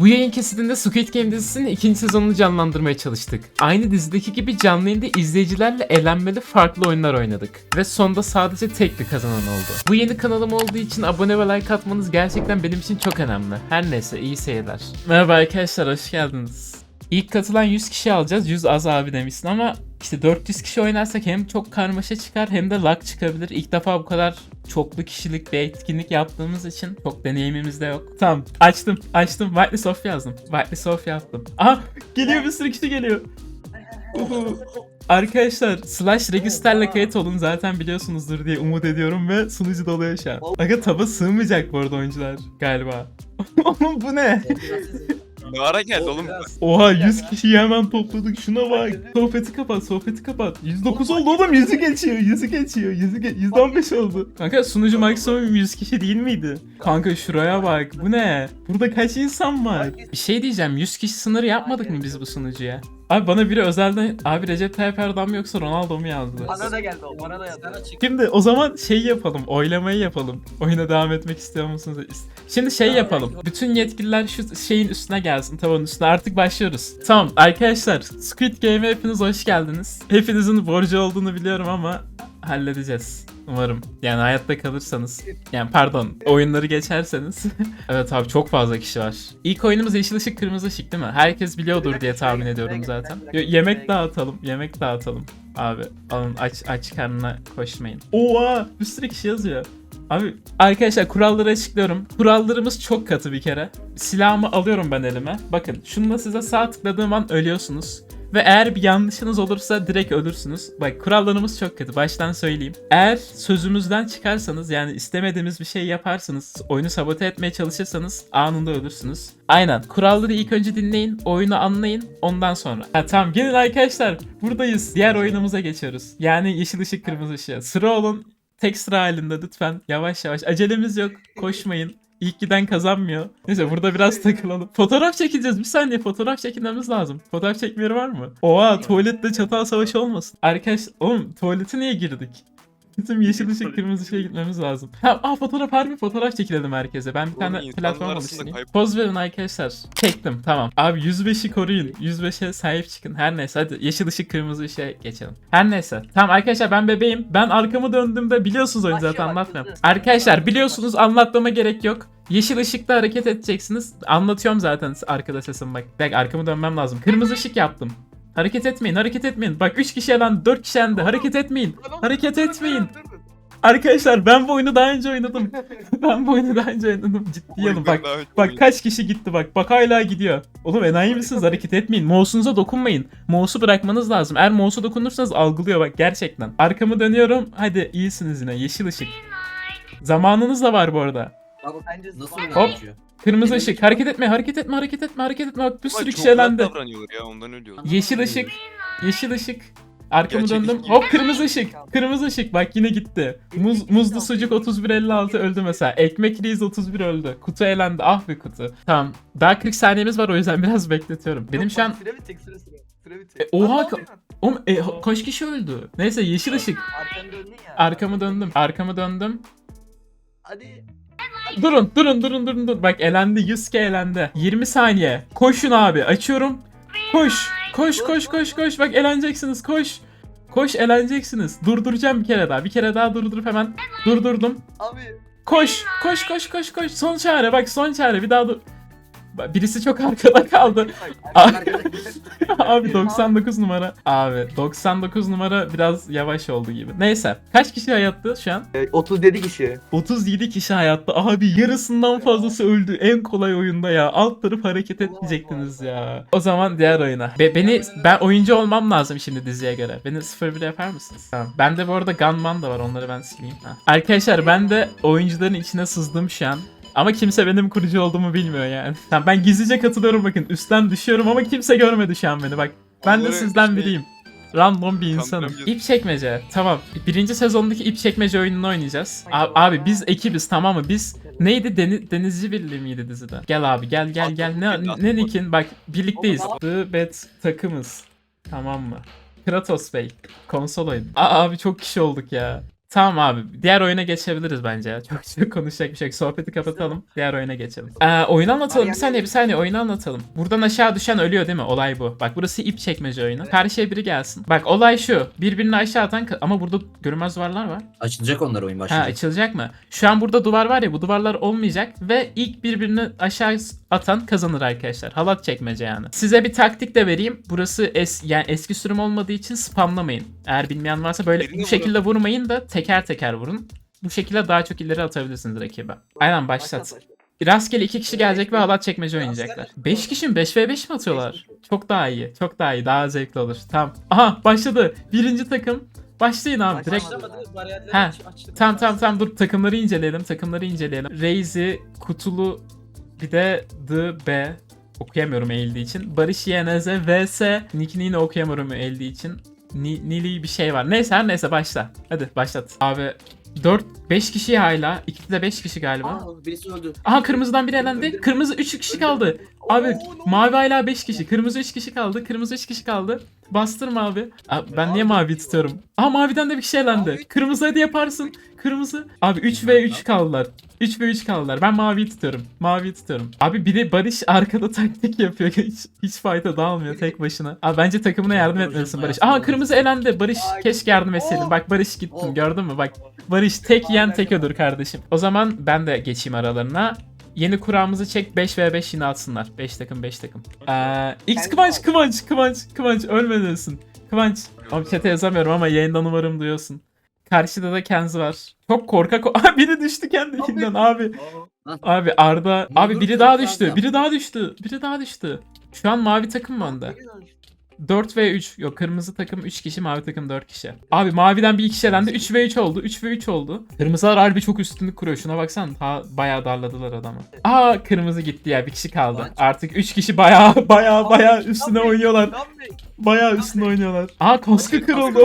Bu yayın kesitinde Squid Game dizisinin ikinci sezonunu canlandırmaya çalıştık. Aynı dizideki gibi canlı yayında izleyicilerle eğlenmeli farklı oyunlar oynadık. Ve sonda sadece tek bir kazanan oldu. Bu yeni kanalım olduğu için abone ve like atmanız gerçekten benim için çok önemli. Her neyse iyi seyirler. Merhaba arkadaşlar hoş geldiniz. İlk katılan 100 kişi alacağız. 100 az abi demişsin ama işte 400 kişi oynarsak hem çok karmaşa çıkar hem de lag çıkabilir. İlk defa bu kadar çoklu kişilik bir etkinlik yaptığımız için çok deneyimimiz de yok. Tamam açtım açtım. Whiteley Soft yazdım. Whiteley Soft yaptım. Aha geliyor bir sürü kişi geliyor. Arkadaşlar slash registerle kayıt olun zaten biliyorsunuzdur diye umut ediyorum ve sunucu doluyor şu an. Aga taba sığmayacak bu arada oyuncular galiba. Oğlum bu ne? Ne ara geldi oğlum? Oha 100 kişiyi hemen topladık şuna bak. Sohbeti kapat sohbeti kapat. 109 oldu oğlum 100'ü geçiyor 100'ü geçiyor 100'ü ge 115 oldu. Kanka sunucu maksimum 100 kişi değil miydi? Kanka şuraya bak bu ne? Burada kaç insan var? Bir şey diyeceğim 100 kişi sınırı yapmadık mı biz bu sunucuya? Abi bana biri özelden abi Recep Tayyip Erdoğan mı yoksa Ronaldo mu yazdı? Bana da geldi o, bana da geldi. Şimdi o zaman şey yapalım, oylamayı yapalım. Oyuna devam etmek istiyor musunuz? Şimdi şey yapalım. Bütün yetkililer şu şeyin üstüne gelsin, tavanın üstüne. Artık başlıyoruz. Tamam arkadaşlar, Squid Game'e hepiniz hoş geldiniz. Hepinizin borcu olduğunu biliyorum ama halledeceğiz. Umarım. Yani hayatta kalırsanız. Yani pardon, oyunları geçerseniz. evet abi çok fazla kişi var. İlk oyunumuz yeşil ışık kırmızı ışık değil mi? Herkes biliyordur diye tahmin ediyorum zaten. Yo, yemek dağıtalım, yemek dağıtalım. Abi alın aç aç karnına koşmayın. Oha bir sürü kişi yazıyor. Abi arkadaşlar kuralları açıklıyorum. Kurallarımız çok katı bir kere. Silahımı alıyorum ben elime. Bakın şununla size sağ tıkladığım an ölüyorsunuz. Ve eğer bir yanlışınız olursa direkt ölürsünüz. Bak kurallarımız çok kötü. Baştan söyleyeyim. Eğer sözümüzden çıkarsanız yani istemediğimiz bir şey yaparsanız, oyunu sabote etmeye çalışırsanız anında ölürsünüz. Aynen. Kuralları ilk önce dinleyin, oyunu anlayın, ondan sonra. Ha tamam gelin arkadaşlar. Buradayız. Diğer oyunumuza geçiyoruz. Yani yeşil ışık kırmızı ışık. Sıra olun. Tek sıra halinde lütfen. Yavaş yavaş. Acelemiz yok. Koşmayın. İlk giden kazanmıyor. Neyse burada biraz takılalım. Fotoğraf çekeceğiz. Bir saniye fotoğraf çekilmemiz lazım. Fotoğraf çekmeleri var mı? Oha tuvalette çatal savaşı olmasın. Arkadaş oğlum tuvalete niye girdik? Bizim yeşil ışık kırmızı ışığa gitmemiz lazım. Ha, aa fotoğraf harbi fotoğraf çekilelim herkese. Ben bir Oğlum, tane platform oluşturayım. Poz verin arkadaşlar. Çektim tamam. Abi 105'i koruyun. 105'e sahip çıkın. Her neyse hadi yeşil ışık kırmızı ışığa geçelim. Her neyse. Tamam arkadaşlar ben bebeğim. Ben arkamı döndüğümde biliyorsunuz oyunu zaten anlatmıyorum. Arkadaşlar biliyorsunuz anlatmama gerek yok. Yeşil ışıkta hareket edeceksiniz. Anlatıyorum zaten arkada sesim bak. Bak arkamı dönmem lazım. Kırmızı ışık yaptım. Hareket etmeyin, hareket etmeyin. Bak 3 kişi elendi, 4 kişi elendi. Hareket etmeyin. Hareket etmeyin. Arkadaşlar ben bu oyunu daha önce oynadım. ben bu oyunu daha önce oynadım. Ciddi alın. Bak Bak kaç kişi gitti bak. Bak hala gidiyor. Oğlum enayi misiniz? Hareket etmeyin. Mouse'unuza dokunmayın. Mouse'u bırakmanız lazım. Eğer mouse'u dokunursanız algılıyor bak gerçekten. Arkamı dönüyorum. Hadi iyisiniz yine. Yeşil ışık. Zamanınız da var bu arada. Bence Nasıl Hop. Kırmızı ışık. Hareket etme, hareket etme, hareket etme, hareket etme. Bak bir sürü Çok kişi elendi. rahat davranıyorlar ya ondan ölüyor. Yeşil ışık. Yeşil ışık. Arkamı Gerçek döndüm. Hop kırmızı ışık. Kırmızı ışık. Bak yine gitti. Muz, muzlu sucuk 3156 öldü mesela. Ekmek reis 31 öldü. Kutu elendi. Ah be kutu. Tamam. Daha 40 saniyemiz var o yüzden biraz bekletiyorum. Benim şu an Süre bitecek süre süre. Süre bitecek. E, oha, Lan. Oğlum e, ha- kaç kişi öldü? Neyse yeşil ışık. Arkanı döndün ya. Arkamı döndüm. Arkamı döndüm. Hadi. Durun durun durun durun durun. Bak elendi 100 ke elendi. 20 saniye. Koşun abi. Açıyorum. Koş. Koş koş koş koş. Bak eleneceksiniz. Koş. Koş eleneceksiniz. Durduracağım bir kere daha. Bir kere daha durdurup hemen durdurdum. Abi. Koş. Koş koş koş koş. Son çare. Bak son çare. Bir daha dur. Birisi çok arkada kaldı. Abi 99 numara. Abi 99 numara biraz yavaş oldu gibi. Neyse. Kaç kişi hayatta şu an? 37 kişi. 37 kişi hayatta. Abi yarısından fazlası öldü. En kolay oyunda ya. Alt taraf hareket etmeyecektiniz ya. O zaman diğer oyuna. Be- beni ben oyuncu olmam lazım şimdi diziye göre. Beni 01 yapar mısınız? Tamam. Bende bu arada Gunman da var. Onları ben sileyim. Ha. Arkadaşlar ben de oyuncuların içine sızdım şu an. Ama kimse benim kurucu olduğumu bilmiyor yani. Tamam ben gizlice katılıyorum bakın. Üstten düşüyorum ama kimse görmedi şu an beni bak. Ben de Onları sizden şey- biriyim. Random bir insanım. İp çekmece. Tamam. Birinci sezondaki ip çekmece oyununu oynayacağız. A- abi biz ekibiz tamam mı? Biz neydi? Deni- Denizci Birliği miydi dizide? Gel abi gel gel gel. Ne, ne nikin? Bak birlikteyiz. The Bet takımız. Tamam mı? Kratos Bey. Konsol oyunu. Aa, abi çok kişi olduk ya. Tamam abi. Diğer oyuna geçebiliriz bence. Çok çok konuşacak bir şey yok. Sohbeti kapatalım. Diğer oyuna geçelim. Ee, oyunu anlatalım. Bir saniye bir saniye oyunu anlatalım. Buradan aşağı düşen ölüyor değil mi? Olay bu. Bak burası ip çekmece oyunu. Karşıya biri gelsin. Bak olay şu. Birbirini aşağı atan ama burada görünmez duvarlar var. Açılacak onlar oyun Ha başlayacak. açılacak mı? Şu an burada duvar var ya bu duvarlar olmayacak ve ilk birbirini aşağı atan kazanır arkadaşlar. Halat çekmece yani. Size bir taktik de vereyim. Burası es yani eski sürüm olmadığı için spamlamayın. Eğer bilmeyen varsa böyle bu şekilde vurmayın da teker teker vurun. Bu şekilde daha çok ileri atabilirsiniz rakibe. Aynen başlat. Rastgele iki kişi gelecek ve halat çekmece oynayacaklar. 5 kişi mi? 5 v 5 mi atıyorlar? Çok daha iyi. Çok daha iyi. Daha zevkli olur. Tamam. Aha başladı. Birinci takım. Başlayın abi. Direkt. Ha, Tamam tamam tamam dur takımları inceleyelim takımları inceleyelim. Reizi, Kutulu bir de The B okuyamıyorum eğildiği için. Barış YNZ vs Nick'ini yine okuyamıyorum eğildiği için. Ni, Nili bir şey var. Neyse her neyse başla. Hadi başlat. Abi 4 5 kişi hala. İkisi de 5 kişi galiba. Aa, birisi öldü. Aha kırmızıdan biri elendi. Kırmızı 3 kişi kaldı. Abi mavi hala 5 kişi. Kırmızı 3 kişi kaldı. Kırmızı 3 kişi kaldı. Bastırma abi. Abi ben niye mavi tutuyorum? Aha maviden de bir kişi elendi. Kırmızı hadi yaparsın. Kırmızı. Abi 3 ve 3 kaldılar. 3 ve 3 kaldılar. Ben maviyi tutuyorum. Maviyi tutuyorum. Abi biri Barış arkada taktik yapıyor. Hiç, hiç fight'a dağılmıyor tek başına. Abi bence takımına yardım etmelisin Barış. Aha kırmızı elendi. Barış keşke yardım etseydin. Bak Barış gittin gördün mü? Bak Barış tek yiyen tek ödür kardeşim. O zaman ben de geçeyim aralarına. Yeni kuramızı çek 5 v 5 yine atsınlar. 5 takım 5 takım. Ee, X Kıvanç Kıvanç Kıvanç Kıvanç ölmedinsin. Kıvanç. Abi chat'e yazamıyorum ama yayından umarım duyuyorsun. Karşıda da Kenzi var. Çok korkak. Aa, biri düştü kendinden abi. Abi Arda. Abi biri daha düştü. Biri daha düştü. Biri daha düştü. Şu an mavi takım mı önde? 4 ve 3. Yok kırmızı takım 3 kişi, mavi takım 4 kişi. Abi maviden bir kişi elendi. 3 ve 3 oldu. 3 ve 3 oldu. Kırmızılar harbi çok üstünlük kuruyor. Şuna baksana. Ha, bayağı darladılar adamı. Aa kırmızı gitti ya. Bir kişi kaldı. Artık 3 kişi bayağı bayağı bayağı üstüne oynuyorlar. Bayağı üstüne oynuyorlar. Aa kaskı kırıldı.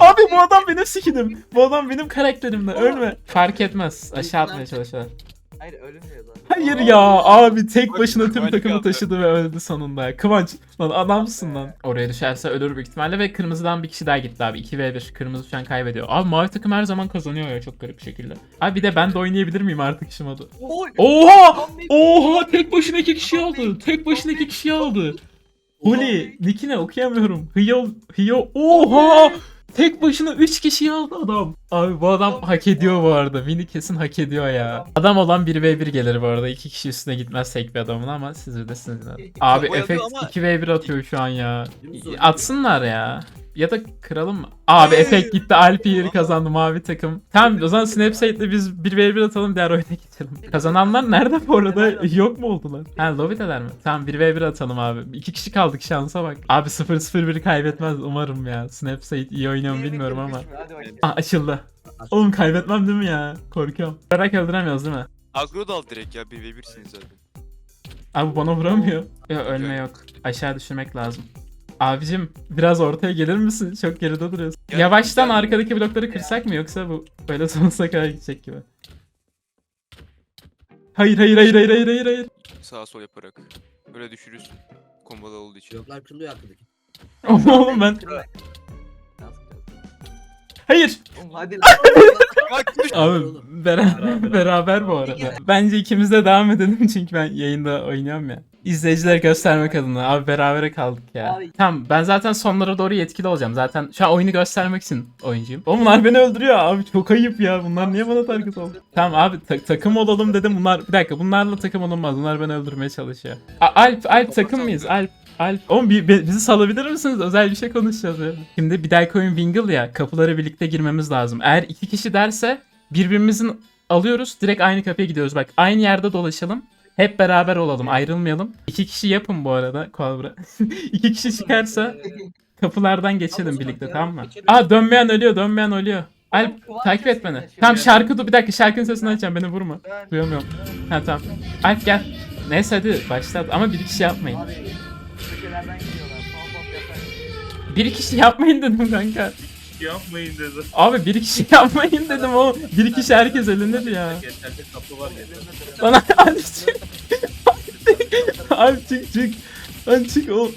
Abi bu adam benim skinim. Bu adam benim karakterimde. Ölme. Fark etmez. Aşağı atmaya çalışıyorlar. Hayır ölmüyor. Hayır ya abi tek başına tüm takımı taşıdı ve öldü sonunda. Kıvanç lan adamsın lan. Oraya düşerse ölür büyük ihtimalle ve kırmızıdan bir kişi daha gitti abi. 2v1 kırmızı şu an kaybediyor. Abi mavi takım her zaman kazanıyor ya çok garip bir şekilde. Abi bir de ben de oynayabilir miyim artık? Oy! Oha! Oha tek başına iki kişi aldı. Tek başına iki kişi aldı. Huli, Nick'ine okuyamıyorum. Hiyo, Hiyo, oha! Tek başına 3 kişiyi aldı adam. Abi bu adam hak ediyor bu arada. Vini kesin hak ediyor ya. Adam olan 1v1 gelir bu arada. 2 kişi üstüne gitmez tek bir adamın ama siz bilirsiniz. Abi efekt ama- 2v1 atıyor şu an ya. Atsınlar ya. Ya da kıralım mı? Abi efekt gitti. Alp yeri kazandı mavi takım. Tamam o zaman Snapchat'le biz 1v1 atalım diğer oyuna geçelim. Kazananlar nerede bu arada? Yok mu oldular? Ha lobideler mi? Tamam 1v1 atalım abi. İki kişi kaldık şansa bak. Abi 0-0-1 kaybetmez umarım ya. Snapchat iyi oynuyor mu bilmiyorum ama. Aa açıldı. Oğlum kaybetmem değil mi ya? Korkuyorum. Vurarak öldüremiyoruz değil mi? Agro dal direkt ya 1v1'siniz zaten. Abi bana vuramıyor. Ya ölme yok. Aşağı düşürmek lazım. Abicim biraz ortaya gelir misin? Çok geride duruyorsun. Gel- Yavaştan gel. arkadaki blokları kırsak mı yoksa bu böyle sonsuza kadar gidecek gibi. Hayır hayır hayır hayır hayır hayır hayır. Sağa sol yaparak. Böyle düşürürsün. Komboda olduğu için. Bloklar kırılıyor arkadaki. Oğlum ben hayır. Oğlum hadi lan. Bak düş. Abi beraber, beraber bu arada. Bence ikimiz de devam edelim çünkü ben yayında oynuyorum ya. İzleyiciler göstermek adına abi berabere kaldık ya. Abi. Tamam ben zaten sonlara doğru yetkili olacağım. Zaten şu an oyunu göstermek için oyuncuyum. Oğlum bunlar beni öldürüyor abi çok ayıp ya. Bunlar niye bana target oldu? Tamam abi ta- takım olalım dedim. Bunlar bir dakika bunlarla takım olunmaz. Bunlar beni öldürmeye çalışıyor. A- Alp Alp takım mıyız? Alp Alp. Oğlum bir, bi- bizi salabilir misiniz? Özel bir şey konuşacağız ya. Şimdi bir dahaki oyun Wingle ya. Kapıları birlikte girmemiz lazım. Eğer iki kişi derse birbirimizin alıyoruz. Direkt aynı kapıya gidiyoruz. Bak aynı yerde dolaşalım. Hep beraber olalım. Ayrılmayalım. İki kişi yapın bu arada. Kolbra. İki kişi çıkarsa kapılardan geçelim birlikte tamam mı? Aa dönmeyen ölüyor. Dönmeyen ölüyor. Alp takip et beni. Tamam şarkı dur bir dakika şarkının sesini açacağım beni vurma. Duyamıyorum. Ha tamam. Alp gel. Neyse hadi başlat ama bir kişi yapmayın. Bir kişi yapmayın dedim kanka. Yapmayın dedi. Abi bir kişi yapmayın dedim o. Bir kişi herkes elinir ya. Geçerde kapı var. Bana Alp çık. Alp çık çık. Lan çık o.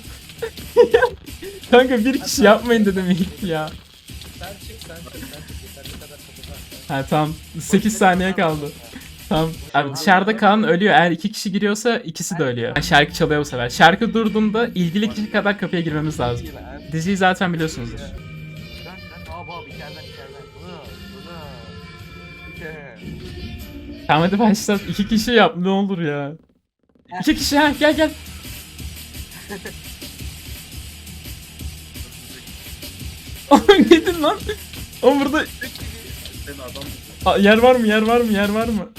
kanka bir kişi yapmayın dedim ilk ya. Sen çık sen çık sen çık yeterli kadar kapı var. Ha tamam. 8 saniye kaldı. Tamam. Abi dışarıda kalan ölüyor. Eğer iki kişi giriyorsa ikisi de ölüyor. Yani şarkı çalıyor bu sefer. Şarkı durduğunda ilgili kişi kadar kapıya girmemiz lazım. Diziyi zaten biliyorsunuzdur. İçeriden içeriden. Bunu bunu. Tamam hadi başlat. İki kişi yap ne olur ya. İki kişi ha gel gel. Oğlum gidin lan. O burada Sen adam Aa, yer var mı yer var mı yer var mı?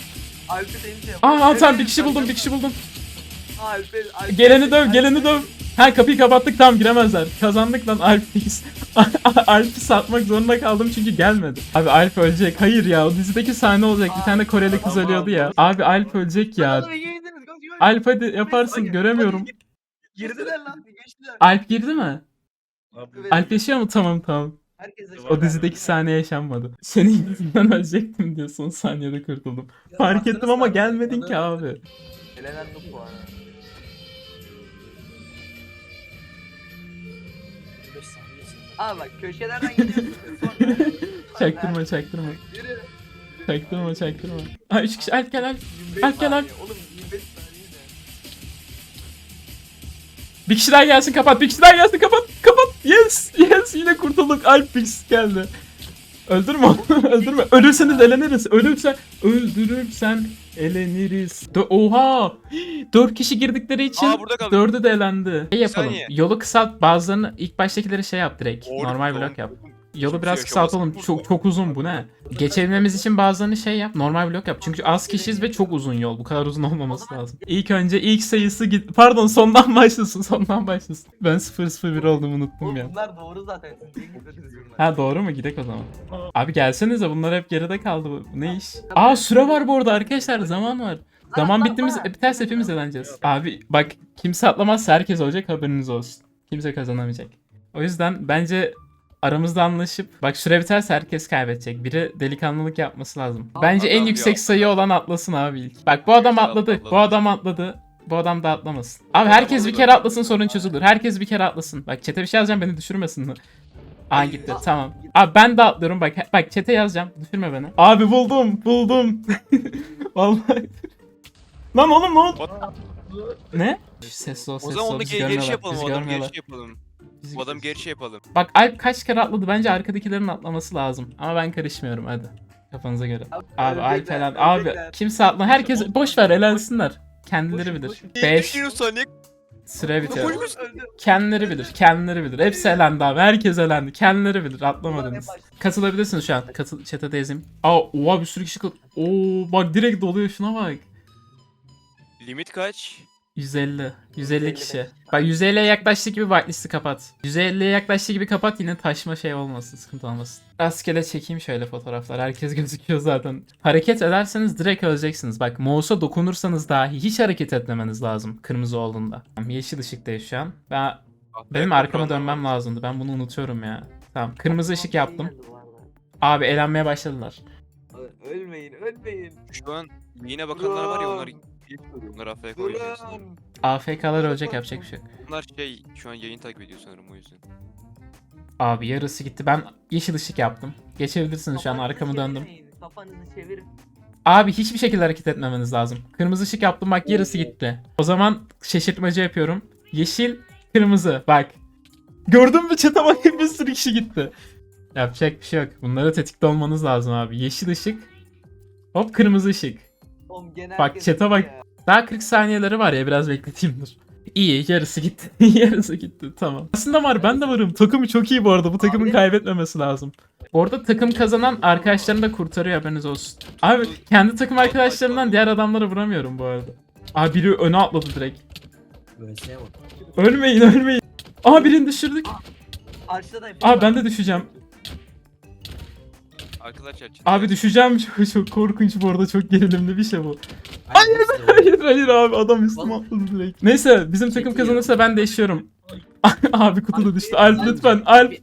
Şey Aa, aa tamam bir kişi buldum bir kişi buldum. Alp'i Alp'i- Geleni döv geleni döv. Ha kapıyı kapattık tamam giremezler. Kazandık lan Alp'iz. Alp'i satmak zorunda kaldım çünkü gelmedi. Abi Alp ölecek. Hayır ya o dizideki sahne olacak. Bir tane Koreli kız ölüyordu ya. Abi Alp ölecek ya. Alp hadi yaparsın göremiyorum. Girdiler lan geçtiler. Alp girdi mi? Alp yaşıyor mu? Tamam tamam. Herkes O dizideki sahne yaşanmadı. Senin yüzünden ölecektim diye son saniyede kurtuldum. Fark ettim ama gelmedin ki abi. Elenen bu arada. Abi bak köşelerden gidiyorsun. Sonra... Çaktırma çaktırma. Yürü. Çaktırma çaktırma. Ha 3 kişi Alp gel Alp. 25 Alp gel, Alp. saniye. Oğlum 25 saniye de. Bir kişi daha gelsin kapat. Bir kişi daha gelsin kapat. Kapat. Yes. Yes. Yine kurtulduk. Alp geldi. Öldürme onu. Öldürme. Ölürseniz eleniriz. Ölürsen öldürürsen eleniriz. Dö- Oha. Dört kişi girdikleri için Aa, burada kaldı. dördü de elendi. Şey yapalım. saniye. Yolu kısalt. Bazılarını ilk baştakileri şey yap direkt. Doğru, Normal doğru. blok yap. Yolu biraz yaşamaz. kısaltalım. Çok çok uzun bu ne? Geçebilmemiz için bazılarını şey yap. Normal blok yap. Çünkü az kişiyiz ve çok uzun yol. Bu kadar uzun olmaması lazım. İlk önce ilk sayısı git. Pardon sondan başlasın. Sondan başlasın. Ben 001 olduğumu unuttum ya. bunlar doğru zaten. Ha doğru mu? Gidek o zaman. Abi gelsenize bunlar hep geride kaldı. Ne iş? Aa süre var bu arada arkadaşlar. Zaman var. Zaman bittiğimiz biterse hepimiz eğleneceğiz. Abi bak kimse atlamazsa herkes olacak haberiniz olsun. Kimse kazanamayacak. O yüzden bence aramızda anlaşıp bak süre biterse herkes kaybedecek. Biri delikanlılık yapması lazım. Bence en Adam yüksek ya. sayı olan atlasın abi ilk. Bak bu adam atladı. Bu adam atladı. Bu adam da atlamasın. Abi herkes bir kere atlasın sorun çözülür. Herkes bir kere atlasın. Bak çete bir şey yazacağım beni düşürmesin. Aa gitti tamam. Abi ben de atlıyorum bak bak çete yazacağım. Düşürme beni. Abi buldum buldum. Vallahi. Lan oğlum ne oldu? Ne? Sesli ol O sesli zaman ol onu bizi ge- geri şey görmüyorlar. yapalım. Bizi O adamı görmüyorlar. geri şey yapalım. Bizi- Bu adamı geri şey yapalım. Bak Alp kaç kere atladı bence arkadakilerin atlaması lazım. Ama ben karışmıyorum hadi. Kafanıza göre. Abi Alp ölecekler, falan. Abi kimse atla. Herkes boş ver elensinler. Kendileri bilir. boş- 5 Bir saniye. süre bitiyor. Kendileri bilir. Kendileri bilir. Hepsi elendi abi. Herkes elendi. Kendileri bilir. Atlamadınız. Katılabilirsiniz şu an. Katıl chat'e de yazayım. Aa oha bir sürü kişi kat- Oo bak direkt doluyor şuna bak. Limit kaç? 150. 150 kişi. 155. Bak 150'ye yaklaştığı gibi whitelist'i kapat. 150'ye yaklaştığı gibi kapat yine taşma şey olmasın, sıkıntı olmasın. Rastgele çekeyim şöyle fotoğraflar. Herkes gözüküyor zaten. Hareket ederseniz direkt öleceksiniz. Bak mouse'a dokunursanız dahi hiç hareket etmemeniz lazım kırmızı olduğunda. Tamam, Yeşil ışıktayız şu an. Ben benim ben arkama dönmem lazımdı. Ben bunu unutuyorum ya. Tamam kırmızı ışık yaptım. bu arada. Abi eğlenmeye başladılar. Ölmeyin, ölmeyin. Şu an yayına bakanlar var ya onlar Durun. Onlar AFK. Durun. AFK'lar ölecek yapacak bir şey yok. Bunlar şey şu an yayın takip ediyor sanırım o yüzden. Abi yarısı gitti. Ben yeşil ışık yaptım. Geçebilirsiniz şu an Kafanızı arkamı döndüm. çevirmeyin, Kafanızı çevirin. Abi hiçbir şekilde hareket etmemeniz lazım. Kırmızı ışık yaptım bak yarısı gitti. O zaman şaşırtmacı yapıyorum. Yeşil, kırmızı bak. Gördün mü çete bak bir sürü kişi gitti. Yapacak bir şey yok. Bunlara tetikte olmanız lazım abi. Yeşil ışık. Hop kırmızı ışık. Oğlum gene Bak, chat'e bak. ya. Daha 40 saniyeleri var ya biraz bekleteyim dur. İyi yarısı gitti. yarısı gitti tamam. Aslında var ben de varım. Takımı çok iyi bu arada. Bu takımın Abi- kaybetmemesi lazım. Orada takım kazanan arkadaşlarını da kurtarıyor haberiniz olsun. Abi kendi takım arkadaşlarımdan diğer adamları vuramıyorum bu arada. Abi biri öne atladı direkt. Ölmeyin ölmeyin. Aa birini düşürdük. Abi ben de düşeceğim. Arkadaşlar chat- Abi düşeceğim. Çok, çok korkunç bu arada. Çok gerilimli bir şey bu. Hayır. Hayır hayır abi adam üstüme atladı direkt. Neyse bizim takım kazanırsa ben değişiyorum. abi kutuda düştü. Alp lütfen Alp.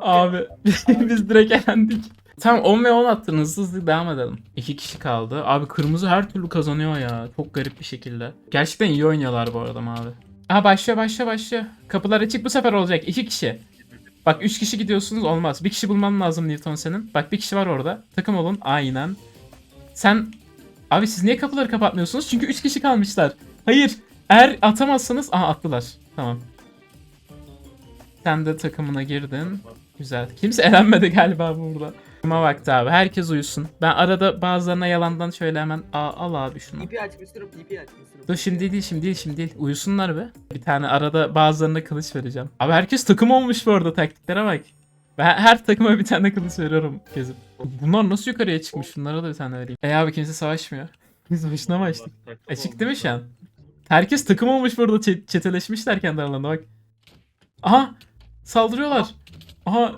Abi biz direkt elendik. Tamam 10 ve 10 attın hızlı hızlı devam edelim. 2 kişi kaldı. Abi kırmızı her türlü kazanıyor ya. Çok garip bir şekilde. Gerçekten iyi oynuyorlar bu arada abi. Aha başlıyor başlıyor başlıyor. Kapılar açık bu sefer olacak. 2 kişi. Bak 3 kişi gidiyorsunuz olmaz. Bir kişi bulman lazım Newton senin. Bak bir kişi var orada. Takım olun. Aynen. Sen Abi siz niye kapıları kapatmıyorsunuz? Çünkü 3 kişi kalmışlar. Hayır. Eğer atamazsanız... Aha attılar. Tamam. Sen de takımına girdin. Güzel. Kimse elenmedi galiba burada. Uyuma vakti abi. Herkes uyusun. Ben arada bazılarına yalandan şöyle hemen Aa, al abi şunu. TP aç Mr. TP aç Mr. Dur şimdi değil şimdi değil şimdi değil. Uyusunlar be. Bir tane arada bazılarına kılıç vereceğim. Abi herkes takım olmuş bu arada taktiklere bak. Ben her takıma bir tane kılıç veriyorum gezip. Bunlar nasıl yukarıya çıkmış? Şunlara da bir tane vereyim. E abi kimse savaşmıyor. Biz mı açtık? Açık değil mi şu an? Herkes takım olmuş burada çe- çeteleşmişler kendi aralarında bak. Aha saldırıyorlar. Aha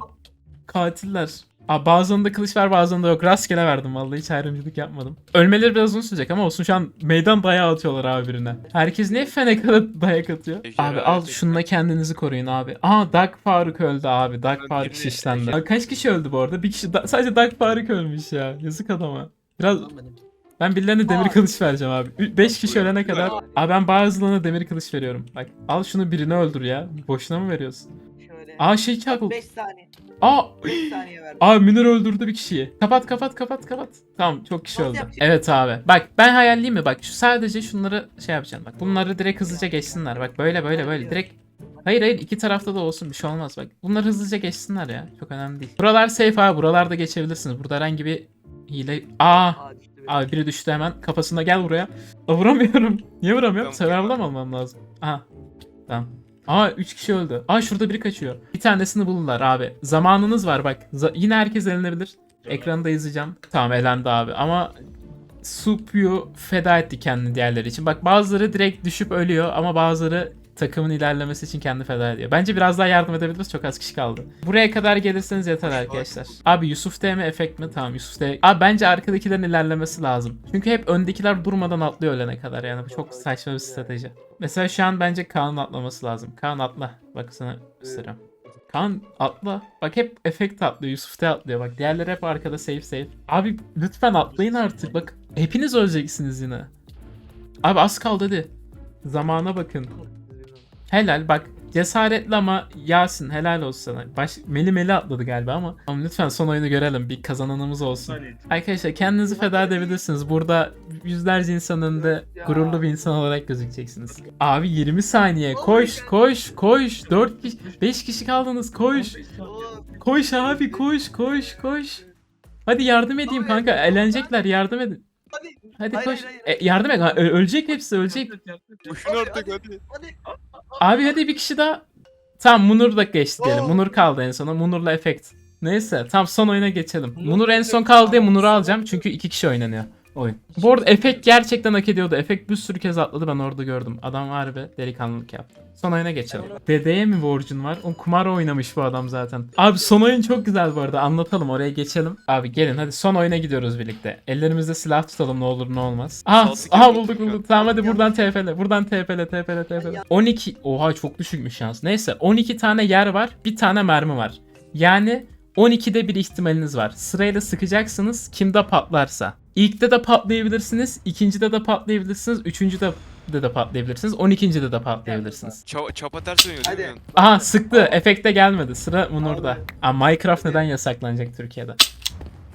katiller. Aa, bazılarında kılıç var bazılarında yok. Rastgele verdim vallahi hiç ayrımcılık yapmadım. Ölmeleri biraz uzun sürecek ama olsun şu an meydan dayağı atıyorlar abi birine. Herkes niye fene kadar dayak atıyor? Ejderha Abi al tek- şununla kendinizi koruyun abi. Aa Dark Faruk öldü abi. Dark Faruk birini- şişlendi. Aa, kaç kişi öldü bu arada? Bir kişi da- sadece Dark Faruk ölmüş ya. Yazık adama. Biraz ben birilerine demir kılıç vereceğim abi. 5 kişi ölene kadar. Abi ben bazılarına demir kılıç veriyorum. Bak al şunu birini öldür ya. Boşuna mı veriyorsun? Aa şey çakıl. 5 saniye. Aa 5 saniye verdim. Abi Münir öldürdü bir kişiyi. Kapat kapat kapat kapat. Tamam çok kişi Nasıl öldü. yapacak? Evet abi. Bak ben hayalliyim mi? Bak şu sadece şunları şey yapacağım. Bak bunları direkt hızlıca geçsinler. Bak böyle böyle böyle direkt. Hayır hayır iki tarafta da olsun bir şey olmaz bak. Bunları hızlıca geçsinler ya. Çok önemli değil. Buralar safe abi. Buralarda geçebilirsiniz. Burada herhangi bir hile... Aa! Aa düştü. benim. Abi biri düştü hemen. Kafasına gel buraya. Aa, vuramıyorum. Niye vuramıyorum? Tamam, Survival'da mı tamam. almam lazım? Aha. Tamam. Aa 3 kişi öldü. Aa şurada biri kaçıyor. Bir tanesini bulurlar abi. Zamanınız var bak. Za- yine herkes elenebilir. Ekranı da izleyeceğim. Tamam elendi abi ama Supyu feda etti kendini diğerleri için. Bak bazıları direkt düşüp ölüyor ama bazıları takımın ilerlemesi için kendi feda ediyor. Bence biraz daha yardım edebiliriz. Çok az kişi kaldı. Buraya kadar gelirseniz yeter arkadaşlar. Abi Yusuf D mi efekt mi? Tamam Yusuf D. Abi bence arkadakilerin ilerlemesi lazım. Çünkü hep öndekiler durmadan atlıyor ölene kadar. Yani bu çok saçma bir strateji. Mesela şu an bence Kaan'ın atlaması lazım. Kaan atla. Bak sana göstereyim. Kaan atla. Bak hep efekt atlıyor. Yusuf da atlıyor. Bak diğerleri hep arkada safe safe. Abi lütfen atlayın artık. Bak hepiniz öleceksiniz yine. Abi az kaldı hadi. Zamana bakın. Helal bak. Cesaretli ama Yasin helal olsun sana. Baş, meli meli atladı galiba ama. Ama lütfen son oyunu görelim. Bir kazananımız olsun. Arkadaşlar kendinizi feda edebilirsiniz. Burada yüzlerce insanın önünde gururlu bir insan olarak gözükeceksiniz. Abi 20 saniye. Koş koş koş. 4 kişi 5 kişi kaldınız. Koş. Koş abi koş koş koş. Hadi yardım edeyim kanka. Eğlenecekler yardım edin. Hadi. Hadi Hayır, koş. hayır, hayır. E, yardım et. Ha, ö- ölecek hepsi ölecek. Koşun artık hadi. Hadi. Abi hadi bir kişi daha. Tamam Munur da geçti diyelim. Munur kaldı en sona. Munur'la efekt. Neyse tam son oyuna geçelim. Munur en son kaldı diye Munur'u alacağım. Çünkü iki kişi oynanıyor oyun. Bu arada efekt gerçekten hak ediyordu. Efekt bir sürü kez atladı ben orada gördüm. Adam harbi delikanlılık yaptı. Son oyuna geçelim. Dedeye mi borcun var? O kumar oynamış bu adam zaten. Abi son oyun çok güzel bu arada. Anlatalım oraya geçelim. Abi gelin hadi son oyuna gidiyoruz birlikte. Ellerimizde silah tutalım ne olur ne olmaz. Aha yapıyoruz bulduk bulduk. Tamam hadi buradan TP'le. Buradan TP'le TP'le TP'le. 12. Oha çok düşükmüş şans. Neyse 12 tane yer var. Bir tane mermi var. Yani 12'de bir ihtimaliniz var. Sırayla sıkacaksınız kimde patlarsa. İlkte de patlayabilirsiniz, ikincide de patlayabilirsiniz, üçüncüde de de patlayabilirsiniz, 12'de de patlayabilirsiniz. Ça çapa ters oynuyor değil Hadi. Aha sıktı. Efekte gelmedi. Sıra Munur'da. Aa, Minecraft neden yasaklanacak Türkiye'de?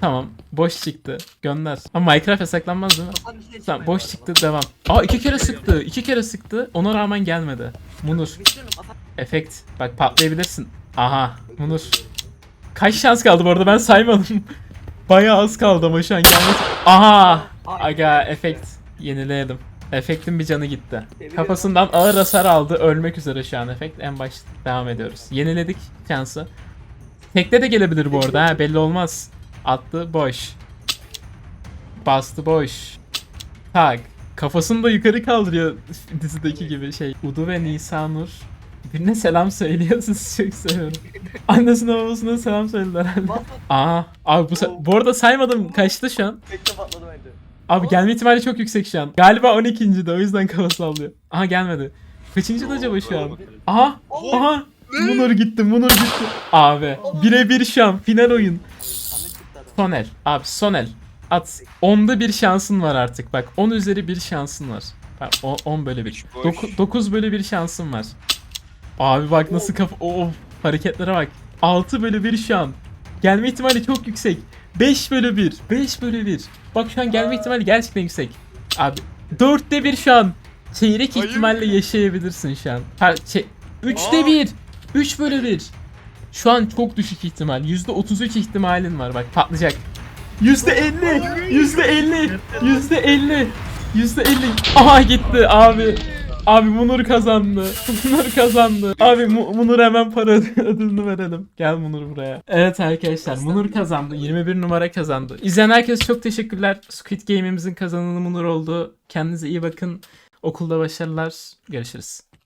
Tamam. Boş çıktı. Gönder. Ama Minecraft yasaklanmaz değil mi? Kapan bir şey Tamam boş çıktı devam. Aa iki kere sıktı. iki kere sıktı. Ona rağmen gelmedi. Munur. Kapan. Efekt. Bak patlayabilirsin. Aha. Munur. Kaç şans kaldı bu arada ben saymadım. Bayağı az kaldı ama şu an gelmedi. Aha. Aga efekt. Yenileyelim. Efektin bir canı gitti. Kafasından ağır hasar aldı. Ölmek üzere şu an efekt. En baş devam ediyoruz. Yeniledik şansı. Tekte de gelebilir bu arada ha belli olmaz. Attı boş. Bastı boş. Tak. Kafasını da yukarı kaldırıyor dizideki gibi şey. Udu ve Nisanur birine selam söylüyorsunuz çok seviyorum. Annesine babasına selam söylediler herhalde. Aa, abi bu, bu arada saymadım kaçtı şu an. Bekle patladı bence. Abi gelme ihtimali çok yüksek şu an. Galiba 12. de o yüzden kafa sallıyor. Aha gelmedi. Kaçıncı da acaba şu an? Aha! Aha! Munur gitti, Munur gitti. Abi birebir şu an final oyun. Samet çıktı adam. Son el. Abi son el. At. 10'da bir şansın var artık. Bak 10 üzeri bir şansın var. Bak 10 böyle bir. Üç boş. 9 böyle bir şansın var. Abi bak nasıl kafa... Of hareketlere bak. 6 bölü 1 şu an. Gelme ihtimali çok yüksek. 5 bölü 1. 5 bölü 1. Bak şu an gelme ihtimali gerçekten yüksek. Abi 4'te 1 şu an. Çeyrek Hayır. ihtimalle yaşayabilirsin şu an. Ha, şey, 3'te Aa. 1. 3 bölü 1. Şu an çok düşük ihtimal. %33 ihtimalin var bak patlayacak. %50. %50. %50. %50. Aha gitti abi. Abi Munur kazandı. Munur kazandı. Abi Mu- Munur hemen para ödülünü verelim. Gel Munur buraya. Evet arkadaşlar Munur kazandı. 21 numara kazandı. İzleyen herkese çok teşekkürler. Squid Game'imizin kazananı Munur oldu. Kendinize iyi bakın. Okulda başarılar. Görüşürüz.